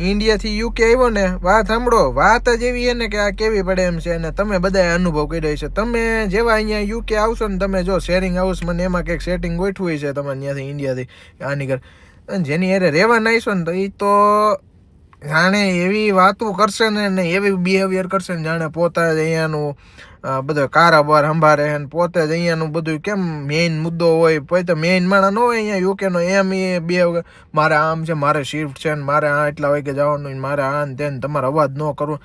ઇન્ડિયાથી UK આવ્યો ને, વાત સાંભળો, વાત જ એવી છે ને કે આ કેવી પડે એમ છે અને તમે બધાએ અનુભવ કર્યો છે તમે જેવા અહીંયા યુકે આવશો ને, તમે જો શેરિંગ હાઉસ મને એમાં કંઈક સેટિંગ ગોઠવું છે તમારે ત્યાંથી ઇન્ડિયાથી આની ઘર અને જેની અરે રહેવા આવીશો ને, તો એ તો જાણે એવી વાતો કરશે ને ને એવી બિહેવિયર કરશે ને જાણે પોતે જ અહીંયાનું બધો કારોબાર સંભાળે ને પોતે જ અહીંયાનું બધું કેમ મેઇન મુદ્દો હોય. પોતે મેઇન માણસ ન હોય અહીંયા યુકેનો એમ એ બે મારે આમ છે, મારે શિફ્ટ છે ને મારે આ એટલા વાગે જવાનું મારે આ ને તેને તમારે અવાજ ન કરવો.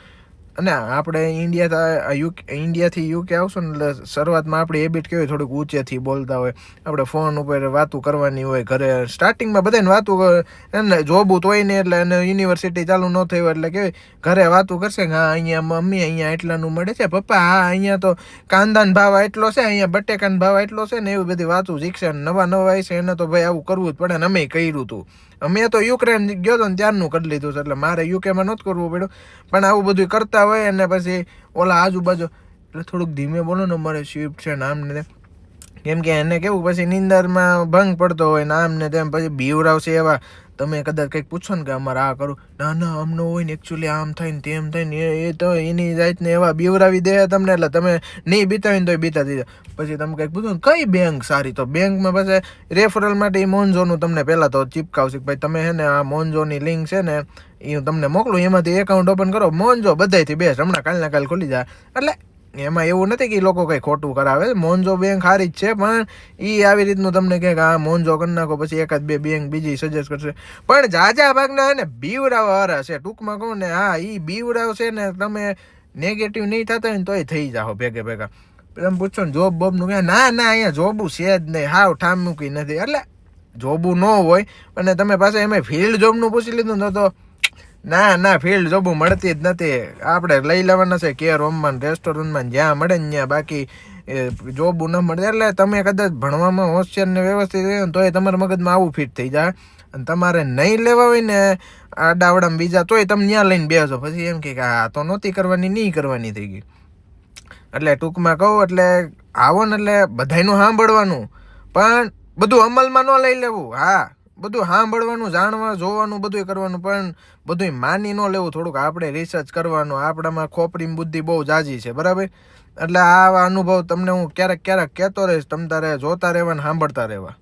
અને આપણે ઇન્ડિયા ઇન્ડિયાથી યુકે આવશું ને એટલે શરૂઆતમાં આપણી હેબિટ કેવી થોડીક ઊંચેથી બોલતા હોય. આપણે ફોન ઉપર વાતું કરવાની હોય, ઘરે સ્ટાર્ટિંગમાં બધાને વાતું એને જોબું તોય ને એટલે એને યુનિવર્સિટી ચાલુ ન થઈ હોય એટલે કેવી ઘરે વાતું કરશે કે હા, અહીંયા મમ્મી અહીંયા એટલાનું મળે છે, પપ્પા, હા, અહીંયા તો કાંદાન ભાવ એટલો છે, અહીંયા બટેકાન ભાવ એટલો છે ને એવી બધી વાતું શીખશે નવા નવા છે, એને તો ભાઈ આવું કરવું જ પડે ને અમે કર્યું હતું અમે તો યુક્રેન ગયો તો ને ત્યારનું કરી લીધું છે, એટલે મારે યુકેમાં નહોતું કરવું પડ્યું. પણ આવું બધું કરતા હોય અને પછી ઓલા આજુબાજુ એટલે થોડુંક ધીમે બોલો ને મારે શિફ્ટ છે નામ ને કેમ કે એને કેવું, પછી નિંદરમાં ભંગ પડતો હોય ને આમ ને તેમ પછી બીવરાવશે એવા. તમે કદાચ કંઈક પૂછો ને કે અમારે આ કરું. ના ના, આમ હોય ને એકચ્યુઅલી આમ થાય ને તેમ થાય ને એ- એ તો એની જાતને એવા બીવરાવી દે તમને. એટલે તમે નહીં બીતાવી ને તોય બીતા દીધા પછી તમે કંઈક પૂછો ને, કઈ બેંક સારી? તો બેંકમાં પછી રેફરલ માટે એ મોન્જોનું તમને પહેલાં તો ચીપકાવશે ભાઈ તમે હે ને આ મોનઝોની લિંક છે ને એ હું તમને મોકલું. એમાંથી એકાઉન્ટ ઓપન કરો. મોનઝો બધાયથી બેસ્ટ હમણાં કાલના કાલ ખુલી જાય. એટલે એમાં એવું નથી કે લોકો કંઈ ખોટું કરાવે. મોન્જો બેંક સારી જ છે, પણ એ આવી રીતનું તમને કહે કે આ મોન્જો કરી નાખો, પછી એકાદ બે બેંક બીજી સજેસ્ટ કરશે. પણ જાજા ભાગના ને બીવડાવ વાળા છે. ટૂંકમાં કહું ને, હા એ બીવડાવ છે ને, તમે નેગેટિવ નહીં થતા હોય ને તોય થઈ જાઓ ભેગે ભેગા. તમે પૂછો ને, જોબ બોબનું કે ના ના, અહીંયા જોબું છે જ નહીં. હાવ ઠામ મૂકી નથી. એટલે જોબું ન હોય, અને તમે પાછા એમાં ફિલ્ડ જોબનું પૂછી લીધું ને તો ના ના ફિલ્ડ જોબું મળતી જ નથી. આપણે લઈ લેવાના છે કેર હોમમાં રેસ્ટોરન્ટમાં જ્યાં મળે ને ત્યાં. બાકી જોબું ન મળે એટલે તમે કદાચ ભણવામાં હોશિયાર ને વ્યવસ્થિત રહ્યો તોય તમારા મગજમાં આવું ફિટ થઈ જાય. અને તમારે નહીં લેવા હોય ને આડાવડામાં બીજા, તોય તમે ત્યાં લઈને બેસો. પછી એમ કે આ તો નહોતી કરવાની, નહીં કરવાની થઈ ગઈ. એટલે ટૂંકમાં કહું એટલે આવો ને એટલે બધાયનું સાંભળવાનું. પણ બધું અમલમાં ન લઈ લેવું. હા. બધું સાંભળવાનું, જાણવા, જોવાનું બધું કરવાનું, પણ બધું માની ન લેવું થોડુંક. આપણે રિસર્ચ કરવાનું, આપણામાં ખોપરી બુદ્ધિ બહુ જાજી છે, બરાબર? એટલે આવા અનુભવ તમને હું ક્યારેક ક્યારેક કહેતો રહીશ, તમ તારે જોતા રહેવા ને સાંભળતા રહેવા.